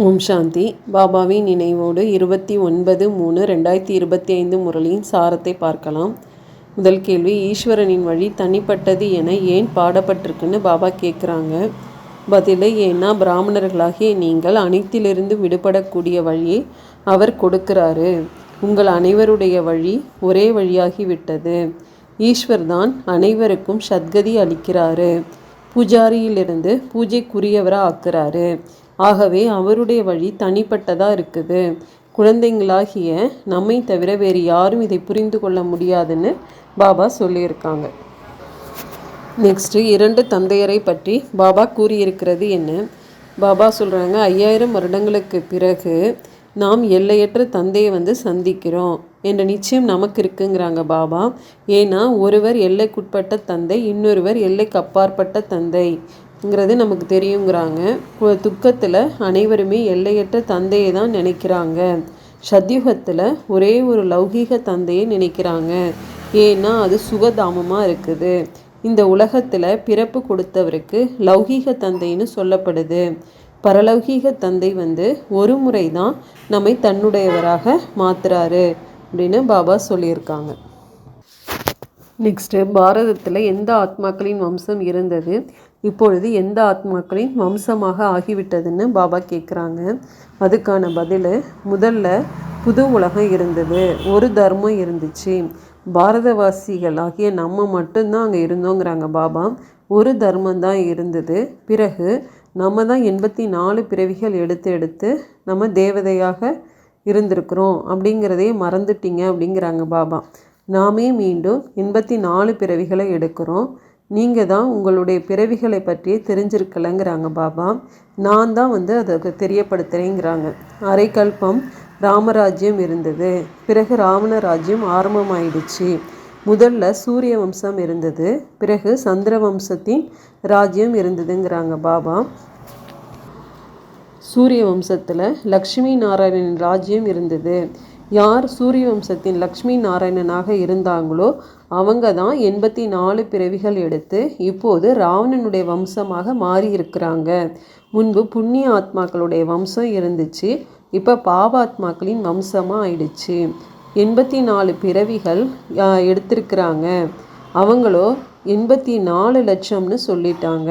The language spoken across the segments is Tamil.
ஓம் சாந்தி. பாபாவின் நினைவோடு இருபத்தி ஒன்பது மூணு ரெண்டாயிரத்தி இருபத்தி ஐந்து முரளியின் சாரத்தை பார்க்கலாம். முதல் கேள்வி ஈஸ்வரனின் வழி தனிப்பட்டது என ஏன் பாடப்பட்டிருக்குன்னு பாபா கேட்குறாங்க பதில் ஏன்னா பிராமணர்களாகிய நீங்கள் அனைத்திலிருந்து விடுபடக்கூடிய வழியை அவர் கொடுக்கிறாரு. உங்கள் அனைவருடைய வழி ஒரே வழியாகிவிட்டது. ஈஸ்வர்தான் ஈஸ்வர் தான் அனைவருக்கும் சத்கதி அளிக்கிறாரு. பூஜாரியிலிருந்து பூஜைக்குரியவராக ஆக்குறாரு. ஆகவே அவருடைய வழி தனிப்பட்டதாக இருக்குது. குழந்தைங்களாகிய நம்மை தவிர வேறு யாரும் இதை புரிந்து கொள்ள முடியாதுன்னு பாபா சொல்லியிருக்காங்க. நெக்ஸ்ட்டு இரண்டு தந்தையரை பற்றி பாபா கூறியிருக்கிறது என்ன? பாபா சொல்கிறாங்க ஐயாயிரம் வருடங்களுக்கு பிறகு நாம் எல்லையற்ற தந்தையை வந்து சந்திக்கிறோம் என்ற நிச்சயம் நமக்கு இருக்குங்கிறாங்க பாபா. ஏன்னா ஒருவர் எல்லைக்குட்பட்ட தந்தை இன்னொருவர் எல்லைக்கு அப்பாற்பட்ட தந்தை. ங்கிறது நமக்கு தெரியுங்கிறாங்க. துக்கத்தில் அனைவருமே எல்லையற்ற தந்தையை தான் நினைக்கிறாங்க. சத்யுகத்தில் ஒரே ஒரு லௌகீக தந்தையை நினைக்கிறாங்க. ஏன்னா அது சுகதாமமாக இருக்குது. இந்த உலகத்தில் பிறப்பு கொடுத்தவருக்கு லௌகீக தந்தைன்னு சொல்லப்படுது. பரலௌகீக தந்தை வந்து ஒரு முறை தான் நம்மை தன்னுடையவராக மாத்துறாரு அப்படின்னு பாபா சொல்லியிருக்காங்க. நெக்ஸ்ட்டு பாரதத்தில் எந்த ஆத்மாக்களின் வம்சம் இருந்தது? இப்பொழுது எந்த ஆத்மாக்களின் வம்சமாக ஆகிவிட்டதுன்னு பாபா கேட்குறாங்க அதுக்கான பதில் முதல்ல புது உலகம் இருந்தது ஒரு தர்மம் இருந்துச்சு. பாரதவாசிகள் ஆகிய நம்ம மட்டும்தான் அங்கே இருந்தோங்கிறாங்க பாபா. ஒரு தர்மம் தான் இருந்தது. பிறகு நம்ம தான் எண்பத்தி நாலு பிறவிகள் எடுத்து எடுத்து நம்ம தேவதையாக இருந்திருக்கிறோம் அப்படிங்கிறதே மறந்துட்டீங்க அப்படிங்கிறாங்க பாபா. நாமே மீண்டும் எண்பத்தி நாலு பிறவிகளை எடுக்கிறோம். நீங்கள் தான் உங்களுடைய பிறவிகளை பற்றியே தெரிஞ்சிருக்கலைங்கிறாங்க பாபா. நான் தான் வந்து அதை தெரியப்படுத்துகிறேங்கிறாங்க அரைக்கல்பம் ராமராஜ்யம் இருந்தது. பிறகு ராவண ராஜ்யம் ஆரம்பமாயிடுச்சு. முதல்ல சூரிய வம்சம் இருந்தது. பிறகு சந்திர வம்சத்தின் ராஜ்யம் இருந்ததுங்கிறாங்க பாபா. சூரிய வம்சத்தில் லக்ஷ்மி நாராயணன் ராஜ்யம் இருந்தது. யார் சூரிய வம்சத்தின் லக்ஷ்மி நாராயணனாக இருந்தாங்களோ அவங்க தான் எண்பத்தி நாலு பிறவிகள் எடுத்து இப்போது ராவணனுடைய வம்சமாக மாறி இருக்கிறாங்க முன்பு புண்ணிய ஆத்மாக்களுடைய வம்சம் இருந்துச்சு இப்போ பாவாத்மாக்களின் வம்சமாக ஆயிடுச்சு. எண்பத்தி நாலு பிறவிகள் எடுத்திருக்கிறாங்க. அவங்களோ எண்பத்தி நாலு லட்சம்னு சொல்லிட்டாங்க.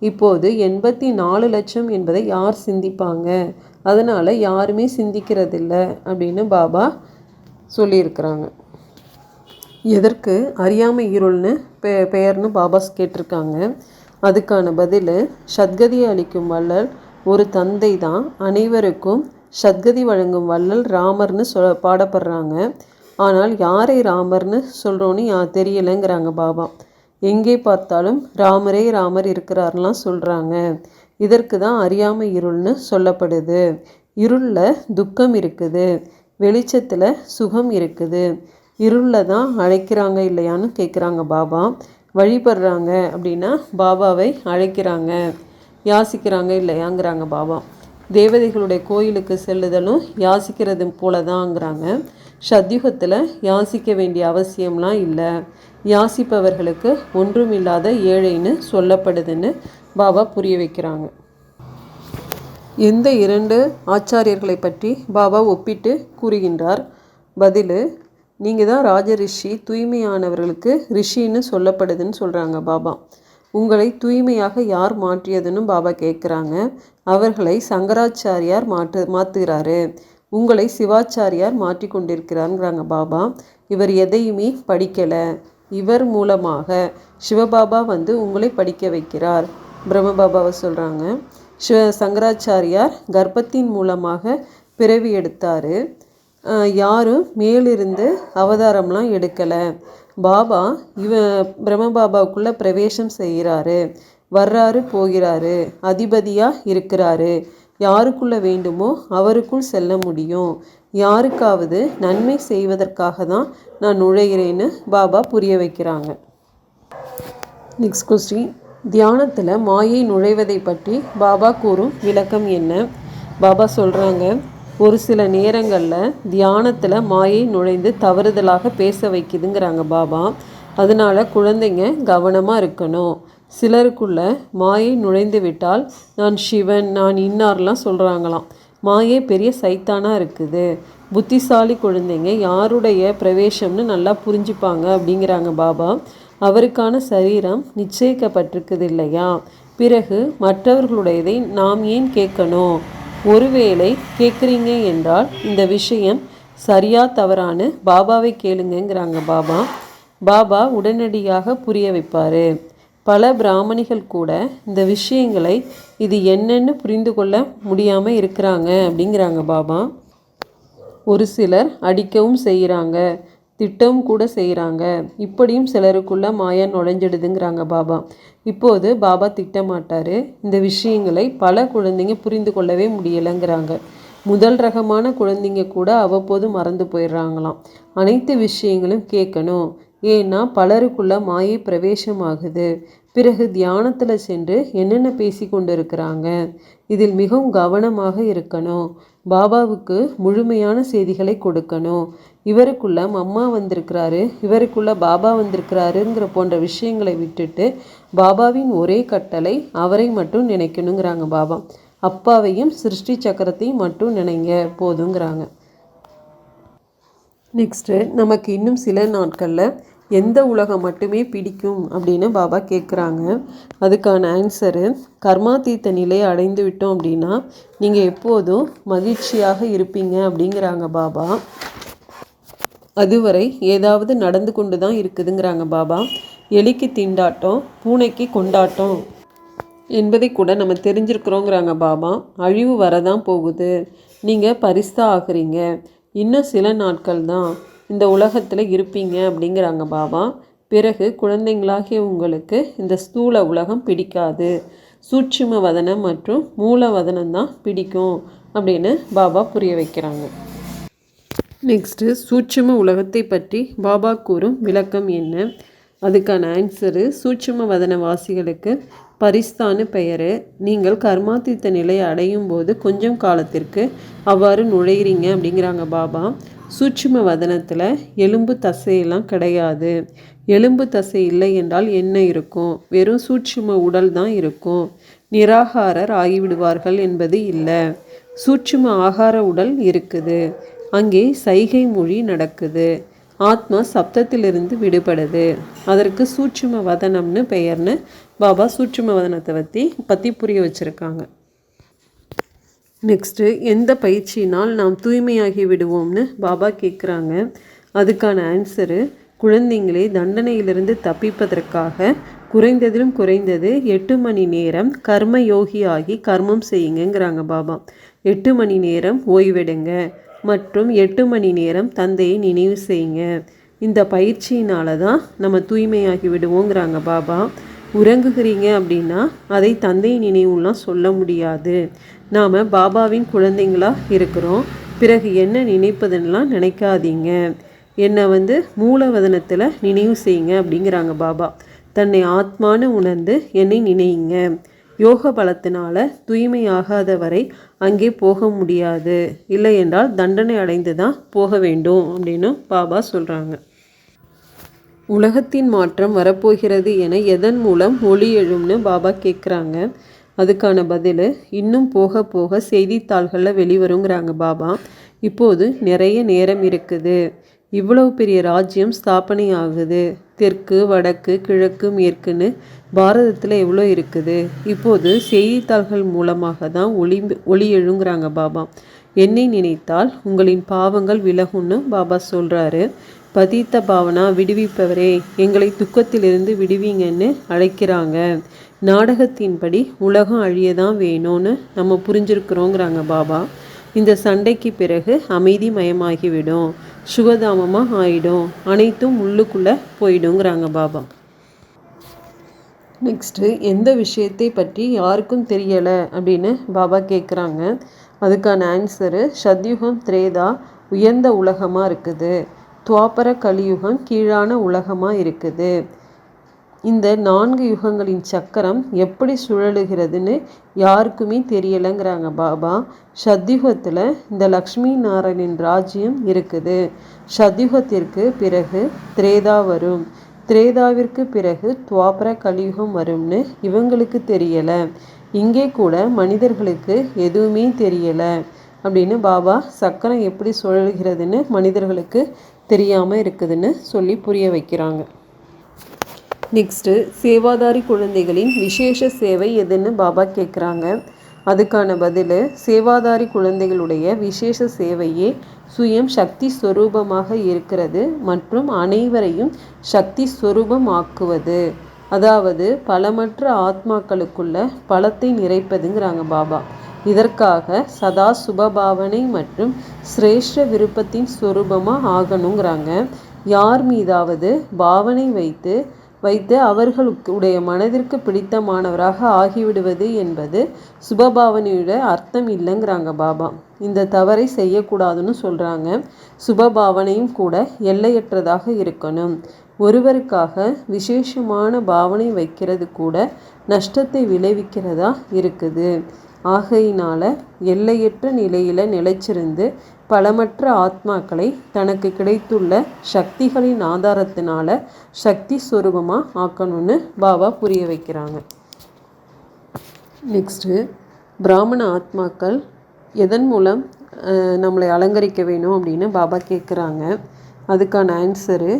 இப்போது எண்பத்தி நாலு லட்சம் என்பதை யார் சிந்திப்பாங்க? அதனால் யாருமே சிந்திக்கிறதில்ல அப்படின்னு பாபா சொல்லியிருக்கிறாங்க. எதற்கு? அறியாமை இருள்னு பெ பெயர்னு பாபாஸ் கேட்டிருக்காங்க. அதுக்கான பதில் சத்கதியை அளிக்கும் வள்ளல் ஒரு தந்தை தான். அனைவருக்கும் சத்கதி வழங்கும் வள்ளல் ராமர்னு சொ பாடப்படுறாங்க. ஆனால் யாரை ராமர்னு சொல்கிறோன்னு யா தெரியலைங்கிறாங்க பாபா. எங்கே பார்த்தாலும் ராமரே ராமர் இருக்கிறார்லாம் சொல்கிறாங்க இதற்கு தான் அறியாமை இருள்னு சொல்லப்படுது. இருளில் துக்கம் இருக்குது. வெளிச்சத்தில் சுகம் இருக்குது. இருளில் தான் அழைக்கிறாங்க இல்லையான்னு கேட்குறாங்க பாபா. வழிபடுறாங்க அப்படின்னா பாபாவை அழைக்கிறாங்க. யாசிக்கிறாங்க இல்லையாங்கிறாங்க பாபா. தேவதைகளுடைய கோயிலுக்கு செல்லுதலும் யாசிக்கிறது போல தாங்கிறாங்க சத்யுகத்தில் யாசிக்க வேண்டிய அவசியம்லாம் இல்லை. யாசிப்பவர்களுக்கு ஒன்றுமில்லாத ஏழைன்னு சொல்லப்படுதுன்னு பாபா புரிய வைக்கிறாங்க. எந்த இரண்டு ஆச்சாரியர்களை பற்றி பாபா ஒப்பிட்டு கூறுகின்றார்? பதில் நீங்கள் தான் ராஜ ரிஷி தூய்மையானவர்களுக்கு ரிஷின்னு சொல்லப்படுதுன்னு சொல்கிறாங்க பாபா. உங்களை தூய்மையாக யார் மாற்றியதுன்னு பாபா கேட்குறாங்க அவர்களை சங்கராச்சாரியார் மாற்று மாற்றுகிறாரு உங்களை சிவாச்சாரியார் மாற்றி கொண்டிருக்கிறாருங்கிறாங்க பாபா. இவர் எதையுமே படிக்கலை. இவர் மூலமாக சிவபாபா வந்து உங்களை படிக்க வைக்கிறார். பிரம்மபாபாவை சொல்கிறாங்க சிவ சங்கராச்சாரியார் கர்ப்பத்தின் மூலமாக பிறவி எடுத்தார். யாரும் மேலிருந்து அவதாரம்லாம் எடுக்கலை. பாபா இவ பிரம்மபாபாவுக்குள்ளே பிரவேசம் செய்கிறாரு. வர்றாரு போகிறாரு. அதிபதியாக இருக்கிறாரு. யாருக்குள்ள வேண்டுமோ அவருக்குள் செல்ல முடியும். யாருக்காவது நன்மை செய்வதற்காக தான் நான் நுழைகிறேன்னு பாபா புரிய வைக்கிறாங்க. நெக்ஸ்ட் கொஸ்டின் தியானத்தில் மாயை நுழைவதை பற்றி பாபா கூறும் விளக்கம் என்ன? பாபா சொல்கிறாங்க ஒரு சில நேரங்களில் தியானத்தில் மாயை நுழைந்து தவறுதலாக பேச வைக்குதுங்கிறாங்க பாபா. அதனால் குழந்தைங்க கவனமாக இருக்கணும். சிலருக்குள்ள மாயை நுழைந்து விட்டால் நான் சிவன் நான் இன்னார்லாம் சொல்கிறாங்களாம் மாயே பெரிய சைத்தானாக இருக்குது. புத்திசாலி குழந்தைங்க யாருடைய பிரவேசம்னு நல்லா புரிஞ்சுப்பாங்க அப்படிங்கிறாங்க பாபா. அவருக்கான சரீரம் நிச்சயிக்கப்பட்டிருக்குது இல்லையா பிறகு மற்றவர்களுடையதை நாம் ஏன் கேட்கணும்? ஒருவேளை கேட்குறீங்க என்றால் இந்த விஷயம் சரியா தவறான்னு பாபாவை கேளுங்கங்கிறாங்க பாபா. பாபா உடனடியாக புரிய வைப்பார். பல பிராமணிகள் கூட இந்த விஷயங்களை இது என்னன்னு புரிந்து கொள்ள முடியாமல் இருக்கிறாங்க அப்படிங்கிறாங்க பாபா. ஒரு சிலர் அடிக்கவும் செய்கிறாங்க. திட்டமும் கூட செய்கிறாங்க இப்படியும் சிலருக்குள்ள மாயா நுழைஞ்சிடுதுங்கிறாங்க பாபா. இப்போது பாபா திட்டமாட்டார். இந்த விஷயங்களை பல குழந்தைங்க புரிந்து கொள்ளவே முடியலைங்கிறாங்க. முதல் ரகமான குழந்தைங்க கூட அவ்வப்போது மறந்து போயிடுறாங்களாம். அனைத்து விஷயங்களும் கேட்கணும். ஏன்னா பலருக்குள்ள மாயை பிரவேசமாகுது. பிறகு தியானத்தில் சென்று என்னென்ன பேசி கொண்டு இருக்கிறாங்க இதில் மிகவும் கவனமாக இருக்கணும். பாபாவுக்கு முழுமையான செய்திகளை கொடுக்கணும். இவருக்குள்ள அம்மா வந்திருக்கிறாரு இவருக்குள்ள பாபா வந்திருக்கிறாருங்கிற போன்ற விஷயங்களை விட்டுட்டு பாபாவின் ஒரே கட்டளை அவரை மட்டும் நினைக்கணுங்கிறாங்க பாபா. அப்பாவையும் சிருஷ்டி சக்கரத்தையும் மட்டும் நினைங்க போதுங்கிறாங்க. நெக்ஸ்ட்டு நமக்கு இன்னும் சில நாட்களில் எந்த உலகம் மட்டுமே பிடிக்கும் அப்படின்னு பாபா கேட்குறாங்க அதுக்கான ஆன்சரு கர்மாதீத்த நிலையை அடைந்து விட்டோம் அப்படின்னா நீங்கள் எப்போதும் மகிழ்ச்சியாக இருப்பீங்க அப்படிங்கிறாங்க பாபா. அதுவரை ஏதாவது நடந்து கொண்டு தான் இருக்குதுங்கிறாங்க பாபா. எலிக்கு திண்டாட்டம் பூனைக்கு கொண்டாட்டம் என்பதை கூட நம்ம தெரிஞ்சிருக்கிறோங்கிறாங்க பாபா. அழிவு வரதான் போகுது. நீங்கள் பரிசா ஆகுறீங்க. இன்னும் சில நாட்கள் தான் இந்த உலகத்தில் இருப்பீங்க அப்படிங்கிறாங்க பாபா. பிறகு குழந்தைங்களாகிய உங்களுக்கு இந்த ஸ்தூல உலகம் பிடிக்காது. சூட்சும வதனம் மற்றும் மூல வதனம் தான் பிடிக்கும் அப்படின்னு பாபா புரிய வைக்கிறாங்க. நெக்ஸ்ட்டு சூட்சும உலகத்தை பற்றி பாபா கூறும் விளக்கம் என்ன? அதுக்கான ஆன்சரு சூட்சும வதன வாசிகளுக்கு பரிஸ்தானு பெயர். நீங்கள் கர்மாத்தித்த நிலையை அடையும் போது கொஞ்சம் காலத்திற்கு அவ்வாறு நுழையிறீங்க அப்படிங்கிறாங்க பாபா. சூட்சும வதனத்தில் எலும்பு தசையெல்லாம் கிடையாது. எலும்பு தசை இல்லை என்றால் என்ன இருக்கும்? வெறும் சூட்சும உடல் தான் இருக்கும். நிராகாரர் ஆகிவிடுவார்கள் என்பது இல்லை. சூட்சும ஆகார உடல் இருக்குது. அங்கே சைகை மொழி நடக்குது. ஆத்மா சப்தத்திலிருந்து விடுபடுது. அதற்கு சூட்சும வதனம்னு பெயர்னு பாபா சூட்சும வதனத்தை பற்றி பற்றி புரிய வச்சுருக்காங்க. நெக்ஸ்ட்டு எந்த பயிற்சியினால் நாம் தூய்மையாகி விடுவோம்னு பாபா கேட்குறாங்க அதுக்கான ஆன்சரு குழந்தைங்களை தண்டனையிலிருந்து தப்பிப்பதற்காக குறைந்ததிலும் குறைந்தது எட்டு மணி நேரம் கர்ம யோகி ஆகி கர்மம் செய்யுங்கிறாங்க பாபா. எட்டு மணி நேரம் ஓய்வெடுங்க மற்றும் எட்டு மணி நேரம் தந்தையை நினைவு செய்யுங்க. இந்த பயிற்சியினால தான் நம்ம தூய்மையாகி விடுவோங்கிறாங்க பாபா. உறங்குகிறீங்க அப்படின்னா அதை தந்தை நினைவுலாம் சொல்ல முடியாது. நாம் பாபாவின் குழந்தைங்களாக இருக்கிறோம். பிறகு என்ன நினைப்பதுன்னெலாம் நினைக்காதீங்க. என்னை வந்து மூலவதனத்தில் நினைவு செய்யுங்க அப்படிங்கிறாங்க பாபா. தன்னை ஆத்மானு உணர்ந்து என்னை நினையுங்க. யோக பலத்தினால தூய்மையாகாத வரை அங்கே போக முடியாது. இல்லை என்றால் தண்டனை அடைந்து தான் போக வேண்டும் அப்படின்னு பாபா சொல்கிறாங்க உலகத்தின் மாற்றம் வரப்போகிறது என எதன் மூலம் ஒளி எழும்னு பாபா கேட்குறாங்க அதுக்கான பதில் இன்னும் போக போக செய்தித்தாள்களில் வெளிவருங்கிறாங்க பாபா. இப்போது நிறைய நேரம் இருக்குது. இவ்வளவு பெரிய ராஜ்யம் ஸ்தாபனை ஆகுது தெற்கு வடக்கு கிழக்கு மேற்குன்னு பாரதத்தில் எவ்வளோ இருக்குது. இப்போது செய்தித்தாள்கள் மூலமாக தான் ஒளி ஒளி எழுங்கிறாங்க பாபா. என்னை நினைத்தால் உங்களின் பாவங்கள் விலகும்னு பாபா சொல்கிறாரு பதித்த பாவனா விடுவிப்பவரே எங்களை துக்கத்திலிருந்து விடுவீங்கன்னு அழைக்கிறாங்க. நாடகத்தின்படி உலகம் அழியதான் வேணும்னு நம்ம புரிஞ்சிருக்கிறோங்கிறாங்க பாபா. இந்த சண்டைக்கு பிறகு அமைதி மயமாகிவிடும் சுகதாமமாக ஆயிடும் அனைத்தும் உள்ளுக்குள்ளே போயிடுங்கிறாங்க பாபா. நெக்ஸ்ட்டு எந்த விஷயத்தை பற்றி யாருக்கும் தெரியலை அப்படின்னு பாபா கேட்குறாங்க அதுக்கான ஆன்சரு சத்யுகம் திரேதா உயர்ந்த உலகமாக இருக்குது. துவாபர கலியுகம் கீழான உலகமாக இருக்குது. இந்த நான்கு யுகங்களின் சக்கரம் எப்படி சுழலுகிறதுன்னு யாருக்குமே தெரியலைங்கிறாங்க பாபா. சத்யுகத்தில் இந்த லக்ஷ்மி நாராயணின் ராஜ்யம் இருக்குது. சத்யுகத்திற்கு பிறகு திரேதா வரும். திரேதாவிற்கு பிறகு துவாபர கலியுகம் வரும்னு இவங்களுக்கு தெரியலை. இங்கே கூட மனிதர்களுக்கு எதுவுமே தெரியலை. அப்படின்னு பாபா சக்கரம் எப்படி சுழல்கிறதுன்னு மனிதர்களுக்கு தெரியாமல் இருக்குதுன்னு சொல்லி புரிய வைக்கிறாங்க. நெக்ஸ்ட்டு சேவாதாரி குழந்தைகளின் விசேஷ சேவை எதுன்னு பாபா கேட்குறாங்க அதுக்கான பதில் சேவாதாரி குழந்தைகளுடைய விசேஷ சேவையே சுயம் சக்தி ஸ்வரூபமாக இருக்கிறது மற்றும் அனைவரையும் சக்தி ஸ்வரூபம் ஆக்குவது அதாவது பலமற்ற ஆத்மாக்களுக்குள்ள பலத்தை நிறைப்பதுங்கிறாங்க பாபா. இதற்காக சதா சுபபாவனை மற்றும் சிரேஷ்ட விருப்பத்தின் ஸ்வரூபமாக ஆகணுங்கிறாங்க. யார் மீதாவது பாவனை வைத்து வைத்து அவர்களுடைய மனதிற்கு பிடித்தமானவராக ஆகிவிடுவது என்பது சுபபாவனையோட அர்த்தம் இல்லைங்கிறாங்க பாபா. இந்த தவறை செய்யக்கூடாதுன்னு சொல்கிறாங்க சுபபாவனையும் கூட எல்லையற்றதாக இருக்கணும். ஒருவருக்காக விசேஷமான பாவனை வைக்கிறது கூட நஷ்டத்தை விளைவிக்கிறதா இருக்குது. ஆகையினால் எல்லையற்ற நிலையில் நிலைச்சிருந்து பலமற்ற ஆத்மாக்களை தனக்கு கிடைத்துள்ள சக்திகளின் ஆதாரத்தினால சக்தி சுரூபமாக ஆக்கணும்னு பாபா புரிய வைக்கிறாங்க. நெக்ஸ்ட்டு பிராமண ஆத்மாக்கள் எதன் மூலம் நம்மளை அலங்கரிக்க வேணும் அப்படின்னு பாபா கேட்குறாங்க அதுக்கான ஆன்சரு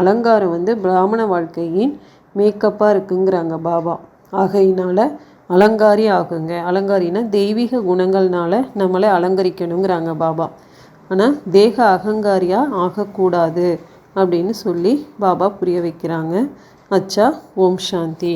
அலங்காரம் வந்து பிராமண வாழ்க்கையின் மேக்கப்பாக இருக்குங்கிறாங்க பாபா. ஆகையினால் அலங்காரி ஆகுங்க. அலங்காரினா தெய்வீக குணங்கள்னால நம்மளை அலங்கரிக்கணுங்கிறாங்க பாபா. ஆனால் தேக அகங்காரியாக ஆகக்கூடாது அப்படின்னு சொல்லி பாபா புரிய வைக்கிறாங்க. அச்சா ஓம் சாந்தி.